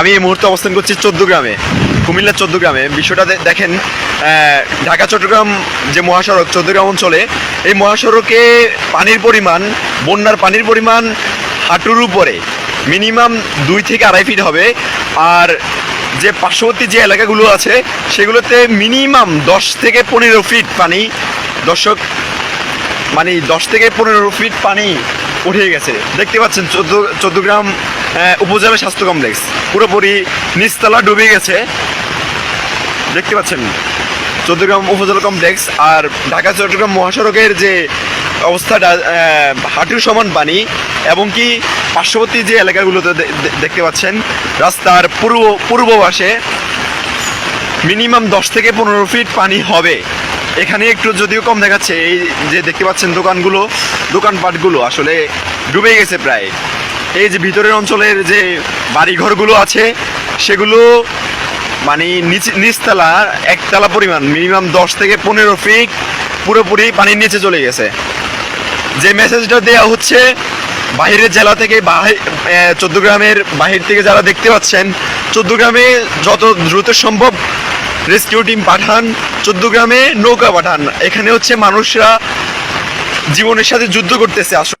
আমি এই মুহূর্তে অবস্থান করছি চোদ্দ গ্রামে, কুমিল্লার চোদ্দ গ্রামে। বিষয়টা দেখেন ঢাকা, চট্টগ্রাম যে মহাসড়ক চোদ্দগ্রাম অঞ্চলে, এই মহাসড়কে পানির পরিমাণ, বন্যার পানির পরিমাণ হাঁটুর উপরে মিনিমাম দুই থেকে আড়াই ফিট হবে। আর যে পার্শ্ববর্তী যে এলাকাগুলো আছে, সেগুলোতে মিনিমাম দশ থেকে পনেরো ফিট পানি। দর্শক মানে দশ থেকে পনেরো ফিট পানি উঠে গেছে। দেখতে পাচ্ছেন, চোদ্দ চোদ্দগ্রাম উপজেলা স্বাস্থ্য কমপ্লেক্স। পুরোপুরি নিচতলা ডুবে গেছে। দেখতে পাচ্ছেন চোদ্দগ্রাম উপজেলা কমপ্লেক্স আর ঢাকা, চট্টগ্রাম মহাসড়কের যে অবস্থাটা হাঁটুর সমান পানি এবং কি পার্শ্ববর্তী যে এলাকাগুলোতে দেখতে পাচ্ছেন, রাস্তার পূর্ব পূর্ব পাশে মিনিমাম দশ থেকে পনেরো ফিট পানি হবে। এখানে একটু যদিও কম দেখাচ্ছে, এই যে দেখতে পাচ্ছেন দোকানগুলো, দোকানপাটগুলো আসলে ডুবে গেছে প্রায়। এই যে ভিতরের অঞ্চলের যে বাড়িঘরগুলো আছে, সেগুলো মানে নিচ, নিচতলা, একতলা পরিমাণ, মিনিমাম দশ থেকে পনেরো ফিট পুরোপুরি পানির নিচে চলে গেছে। যে মেসেজটা দেওয়া হচ্ছে বাইরের জেলা থেকে চোদ্দগ্রামের বাহির থেকে যারা দেখতে পাচ্ছেন, চোদ্দগ্রামে যত দ্রুত সম্ভব রেস্কিউ টিম পাঠান, চোদ্দ গ্রামে নৌকা পাঠান। এখানে হচ্ছে মানুষরা জীবনের সাথে যুদ্ধ করতেছে। আসলে